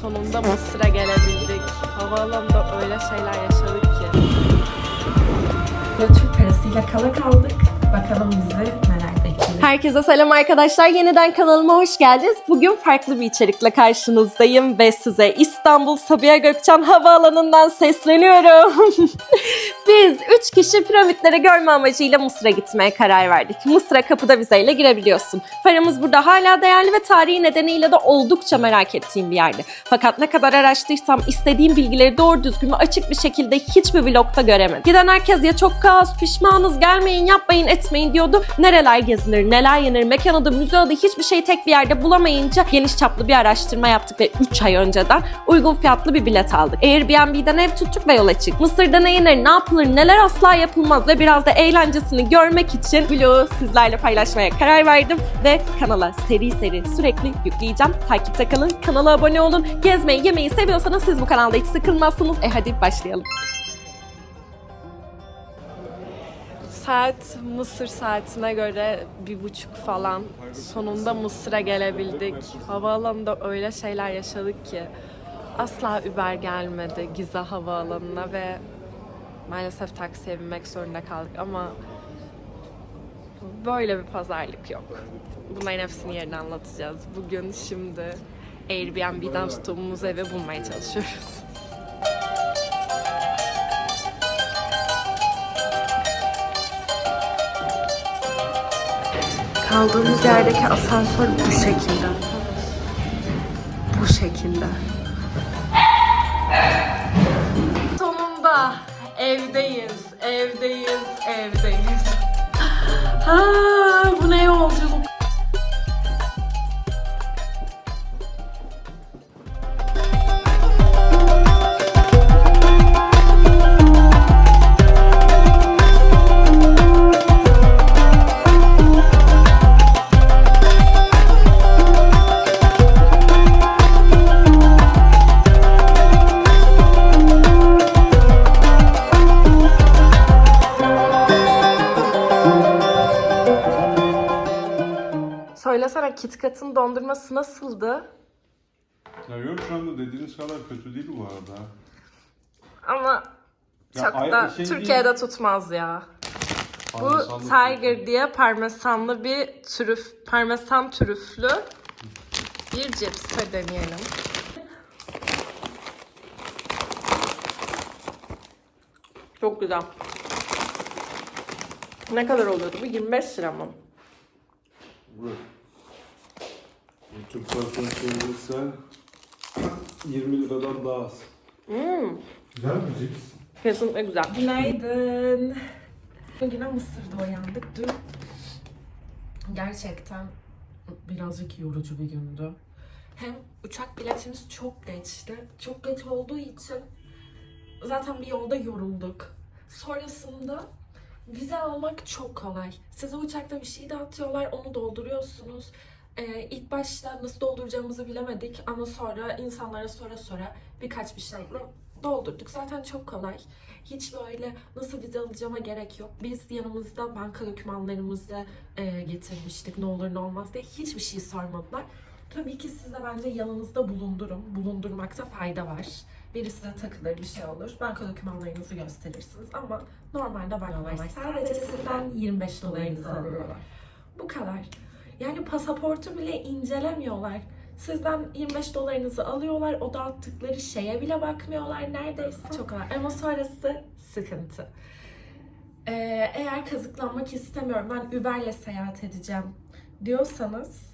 Sonunda Mısır'a gelebildik. Havaalanında öyle şeyler yaşadık ki. Türk parasıyla kala kaldık. Bakalım bizi. Herkese selam arkadaşlar. Yeniden kanalıma hoş geldiniz. Bugün farklı bir içerikle karşınızdayım ve size İstanbul Sabiha Gökçen Havaalanı'ndan sesleniyorum. Biz 3 kişi piramitleri görme amacıyla Mısır'a gitmeye karar verdik. Mısır'a kapıda vizeyle girebiliyorsun. Paramız burada hala değerli ve tarihi nedeniyle de oldukça merak ettiğim bir yerde. Fakat ne kadar araştırsam istediğim bilgileri doğru düzgün ve açık bir şekilde hiçbir vlogda göremedim. Giden herkes ya çok kaos, pişmanız, gelmeyin, yapmayın, etmeyin diyordu. Nereler gezilir, neler yenir, mekan adı, müze adı hiçbir şeyi tek bir yerde bulamayınca geniş çaplı bir araştırma yaptık ve 3 ay önceden uygun fiyatlı bir bilet aldık. Airbnb'den ev tuttuk ve yola çıktık. Mısır'da ne yenir, ne yapılır, neler asla yapılmaz ve biraz da eğlencesini görmek için vlogu sizlerle paylaşmaya karar verdim ve kanala seri seri sürekli yükleyeceğim. Takipte kalın, kanala abone olun. Gezmeyi, yemeyi seviyorsanız siz bu kanalda hiç sıkılmazsınız. E hadi başlayalım. Saat Mısır saatine göre bir buçuk falan. Sonunda Mısır'a gelebildik. Havaalanında öyle şeyler yaşadık ki. Asla Uber gelmedi Gize Havaalanı'na ve maalesef taksiye binmek zorunda kaldık ama böyle bir pazarlık yok. Bunların hepsini yerine anlatacağız. Bugün şimdi Airbnb'den tuttuğumuz evi bulmaya çalışıyoruz. Kaldığımız yerdeki asansör bu şekilde. Bu şekilde. Sonunda evdeyiz, evdeyiz, evdeyiz. Ha, bu ne yolculuk? KitKat'ın dondurması nasıldı? Ya yok şu anda dediğiniz kadar kötü değil bu arada. Ama Ya çok ay- da şey Türkiye'de tutmaz ya. Bu Parmesanlı- Tiger diye parmesanlı bir trüf, parmesan trüflü bir cips. Hadi deneyelim. Çok güzel. Ne kadar oluyordu bu? 25 lira mı? Bu. Türk parasını çevirirsen 20 liradan daha az. Güzel mi cips? Kesinlikle güzel. Günaydın. Bugün Mısır'da uyandık. Dün gerçekten birazcık yorucu bir gündü. Hem uçak biletimiz çok geçti. Çok geç olduğu için zaten bir yolda yorulduk. Sonrasında vize almak çok kolay. Size uçakta bir şey dağıtıyorlar, onu dolduruyorsunuz. Ee, ilk başta nasıl dolduracağımızı bilemedik ama sonra insanlara sonra sonra birkaç bir şeyle doldurduk. Zaten çok kolay. Hiç böyle nasıl vize alacağıma gerek yok. Biz yanımızda banka dokümanlarımızı e, getirmiştik ne olur ne olmaz diye. Hiçbir şey sormadılar. Tabii ki siz de bence yanınızda bulundurun. Bulundurmakta fayda var. Biri size takılır bir şey olur. Banka dokümanlarınızı gösterirsiniz ama normalde bakmıyorlar. Sadece sizden 25 dolarınızı alıyorlar. Bu kadar. Yani pasaportu bile incelemiyorlar. Sizden 25 dolarınızı alıyorlar. O dağıttıkları şeye bile bakmıyorlar neredeyse. Çok kolay. Ama sonrası sıkıntı. Ee, eğer kazıklanmak istemiyorum, ben Uber'le seyahat edeceğim diyorsanız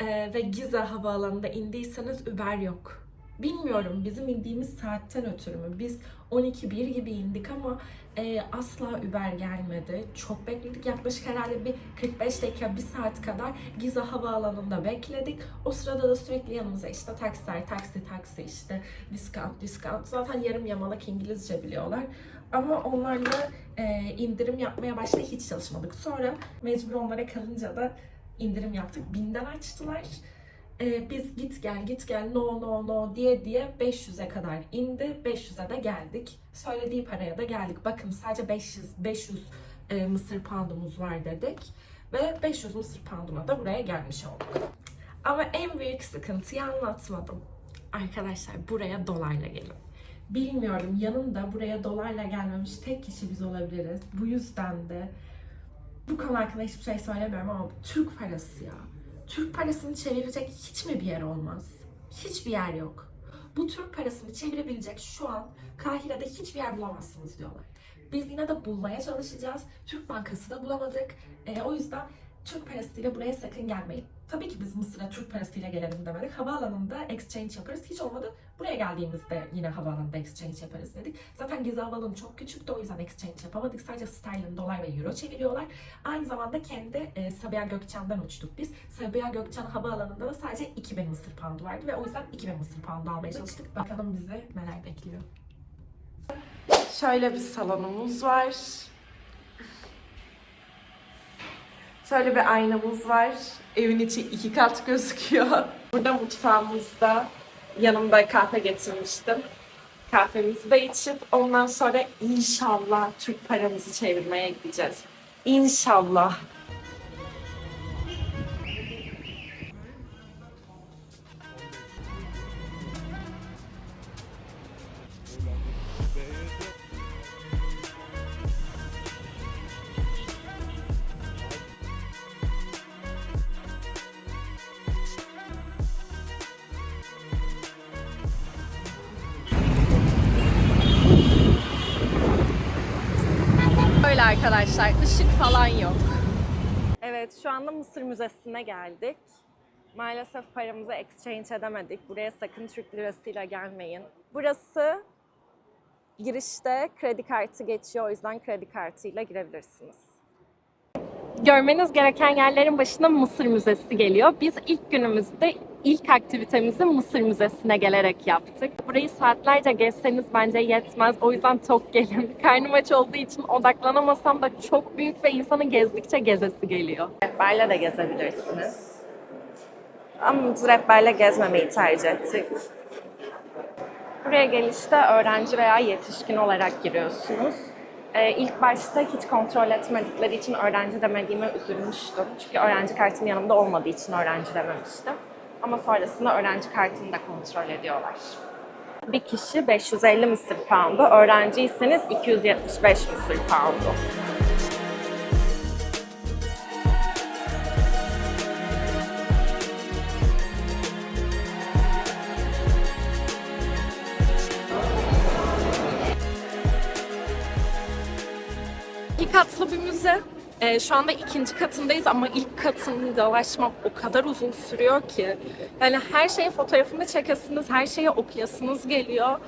ee, ve Gize havaalanında indiyseniz Uber yok. Bilmiyorum bizim indiğimiz saatten ötürü mü? Biz 12-1 gibi indik ama e, asla Uber gelmedi. Çok bekledik. Yaklaşık herhalde bir 45 dakika, bir saat kadar Gize havaalanında bekledik. O sırada da sürekli yanımıza işte taksiler, taksi, taksi işte discount, discount. Zaten yarım yamalak İngilizce biliyorlar. Ama onlarla e, indirim yapmaya başlayıp hiç çalışmadık. Sonra mecbur onlara kalınca da indirim yaptık. Binden açtılar. Ee, biz git gel git gel no no no diye diye 500'e kadar indi. 500'e de geldik. Söylediği paraya da geldik. Bakın sadece 500 500 e, Mısır poundumuz var dedik. Ve 500 Mısır pounduna da buraya gelmiş olduk. Ama en büyük sıkıntıyı anlatmadım. Arkadaşlar buraya dolarla gelin. Bilmiyorum yanında buraya dolarla gelmemiş tek kişi biz olabiliriz. Bu yüzden de bu konu hakkında hiçbir şey söylemiyorum ama Türk parası ya. Türk parasını çevirecek hiç mi bir yer olmaz? Hiçbir yer yok. Bu Türk parasını çevirebilecek şu an Kahire'de hiçbir yer bulamazsınız diyorlar. Biz yine de bulmaya çalışacağız. Türk Bankası da bulamadık. E, o yüzden Türk parasıyla buraya sakın gelmeyin. Tabii ki biz Mısır'a Türk parasıyla gelelim demedik. Havaalanında exchange yaparız. Hiç olmadı. Buraya geldiğimizde yine havaalanında exchange yaparız dedik. Zaten Gezi Havaalanı çok küçüktü. O yüzden exchange yapamadık. Sadece sterlin, dolar ve euro çeviriyorlar. Aynı zamanda kendi e, Sabiha Gökçen'den uçtuk biz. Sabiha Gökçen Havaalanı'nda da sadece 2000 Mısır poundu vardı ve o yüzden 2000 Mısır poundu almaya çalıştık. Bakalım bizi neler bekliyor. Şöyle bir salonumuz var. Şöyle bir aynamız var. Evin içi iki kat gözüküyor. Burada mutfağımızda yanımda kahve getirmiştim. Kahvemizi de içip ondan sonra inşallah Türk paramızı çevirmeye gideceğiz. İnşallah. Öyle arkadaşlar, ışık falan yok. Evet, şu anda Mısır Müzesi'ne geldik. Maalesef paramızı exchange edemedik. Buraya sakın Türk lirasıyla gelmeyin. Burası girişte kredi kartı geçiyor. O yüzden kredi kartıyla girebilirsiniz. Görmeniz gereken yerlerin başında Mısır Müzesi geliyor. Biz ilk günümüzde ilk aktivitemizi Mısır Müzesi'ne gelerek yaptık. Burayı saatlerce gezseniz bence yetmez. O yüzden çok gelin. Karnım aç olduğu için odaklanamasam da çok büyük ve insanın gezdikçe gezesi geliyor. Rehberle de gezebilirsiniz. Ama biz rehberle gezmemeyi tercih ettik. Buraya gelişte öğrenci veya yetişkin olarak giriyorsunuz. Ee, ilk başta hiç kontrol etmedikleri için öğrenci demediğime üzülmüştüm. Çünkü öğrenci kartım yanımda olmadığı için öğrenci dememiştim. Ama sonrasında öğrenci kartını da kontrol ediyorlar. Bir kişi 550 Mısır poundu, öğrenciyseniz 275 Mısır poundu. Katlı bir müze. Ee, şu anda ikinci katındayız ama ilk katını dolaşmak o kadar uzun sürüyor ki. Yani her şeyin fotoğrafını çekesiniz, her şeyi okuyasınız geliyor.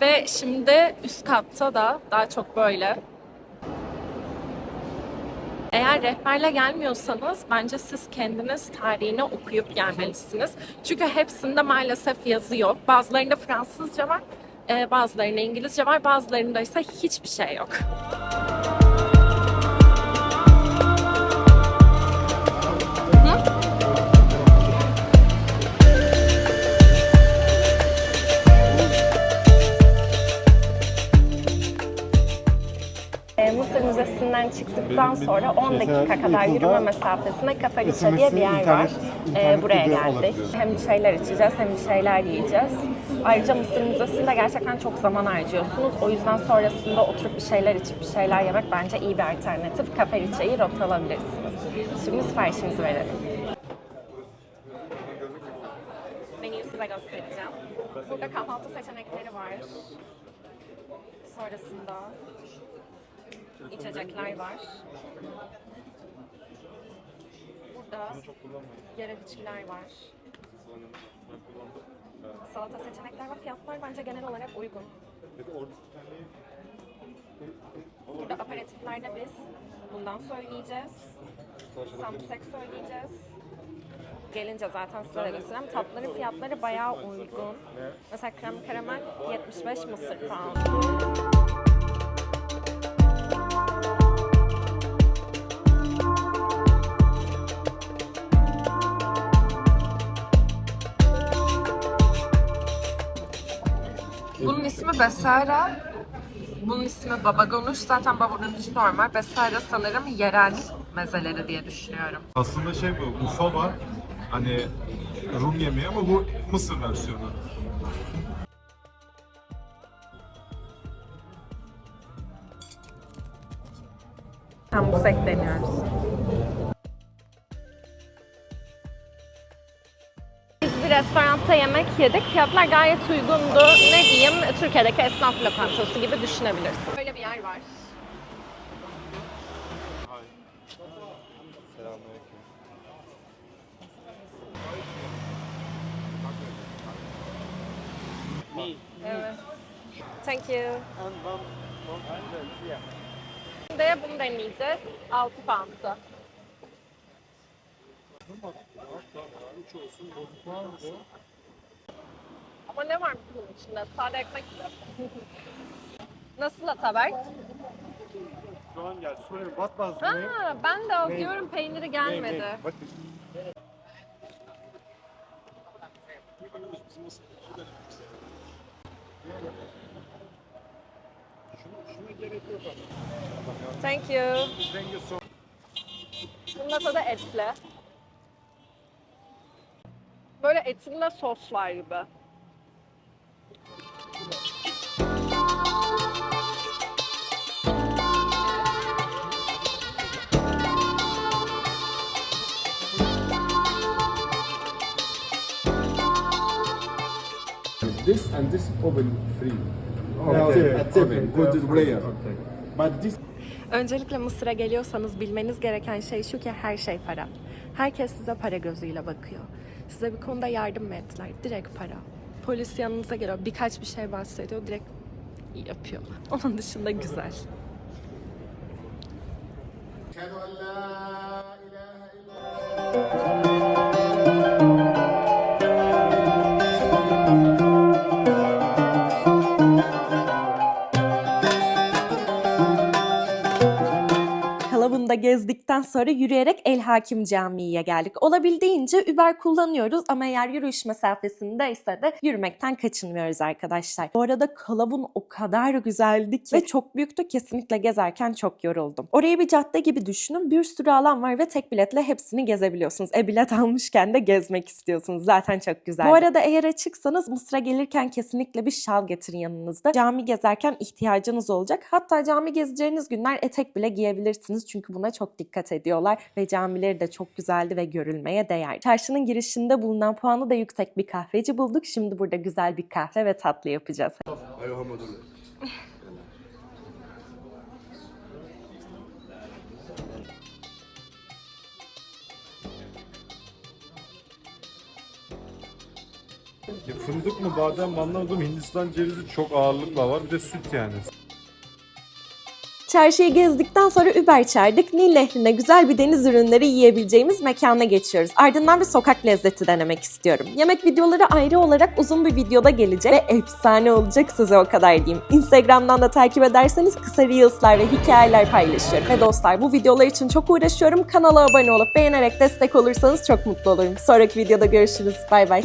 Ve şimdi üst katta da daha çok böyle. Eğer rehberle gelmiyorsanız bence siz kendiniz tarihini okuyup gelmelisiniz. Çünkü hepsinde maalesef yazı yok. Bazılarında Fransızca var, e, bazılarında İngilizce var, bazılarında ise hiçbir şey yok. Benim- sonra 10 benim dakika kadar yürüme mesafesine SMS diye bir yer var. E, internet buraya geldik. Hem bir şeyler içeceğiz hem bir şeyler yiyeceğiz. Ayrıca Mısır Müzesi'nde gerçekten çok zaman harcıyorsunuz. O yüzden sonrasında oturup bir şeyler içip bir şeyler yemek bence iyi bir alternatif. Kafeliçe'yi rota alabilirsiniz. Şimdi siparişimizi verelim. Menüyü size göstereceğim. Burada kahvaltı seçenekleri var. Sonrasında içecekler var. Burada yerel içkiler var. Salata seçenekler var. Fiyatlar bence genel olarak uygun. Burada aperatiflerde biz bundan söyleyeceğiz. Samsek söyleyeceğiz. Gelince zaten size de göstereceğim. Tatların fiyatları bayağı uygun. Mesela krem karamel 75 mısır pound. İsmi Besara. Bunun ismi Baba Ganuş. Zaten Baba Ganuş normal. Besara sanırım yerel mezeleri diye düşünüyorum. Aslında şey bu, Ufa var. Hani Rum yemeği ama bu Mısır versiyonu. Hamburg deniyoruz. Restoranda yemek yedik. Fiyatlar gayet uygundu. Ne diyeyim, Türkiye'deki esnaf lokantası gibi düşünebilirsin. Böyle bir yer var. Evet. Thank you. Şimdi bunu deneyeceğiz. 6 pound'da. Ama ne var bunun içinde? Sade ekmek mi? Nasıl Ataberk? Şu an geldi. Was the name? Ha, ben de alıyorum peyniri gelmedi. İs- Thank you. Thank you so Bunun tadı etli. Böyle etinde sos var gibi. This and this open free. Go to the. But this Öncelikle Mısır'a geliyorsanız bilmeniz gereken şey şu ki her şey para. Herkes size para gözüyle bakıyor. Size bir konuda yardım mı ettiler? Direkt para. Polis yanınıza geliyor, birkaç bir şey bahsediyor, direkt yapıyor. Onun dışında güzel. Kalabun'da gezdikten sonra yürüyerek El Hakim Camii'ye geldik. Olabildiğince Uber kullanıyoruz ama eğer yürüyüş mesafesindeyse de yürümekten kaçınmıyoruz arkadaşlar. Bu arada Kalabun o kadar güzeldi ki ve çok büyüktü. Kesinlikle gezerken çok yoruldum. Orayı bir cadde gibi düşünün. Bir sürü alan var ve tek biletle hepsini gezebiliyorsunuz. E bilet almışken de gezmek istiyorsunuz. Zaten çok güzel. Bu arada eğer açıksanız Mısır'a gelirken kesinlikle bir şal getirin yanınızda. Cami gezerken ihtiyacınız olacak. Hatta cami gezeceğiniz günler etek bile giyebilirsiniz. Çünkü buna çok dikkat ediyorlar. Ve camileri de çok güzeldi ve görülmeye değer. Çarşının girişinde bulunan puanı da yüksek bir kahveci bulduk. Şimdi burada güzel bir kahve ve tatlı yapacağız. Ya Fındık mı badem mi anlamadım. Hindistan cevizi çok ağırlıkla var. Bir de süt yani. Çarşıyı gezdikten sonra Uber çağırdık. Nil Nehri'ne güzel bir deniz ürünleri yiyebileceğimiz mekana geçiyoruz. Ardından bir sokak lezzeti denemek istiyorum. Yemek videoları ayrı olarak uzun bir videoda gelecek ve efsane olacak size o kadar diyeyim. Instagram'dan da takip ederseniz kısa reels'lar ve hikayeler paylaşıyorum. Ve dostlar bu videolar için çok uğraşıyorum. Kanala abone olup beğenerek destek olursanız çok mutlu olurum. Sonraki videoda görüşürüz. Bay bay.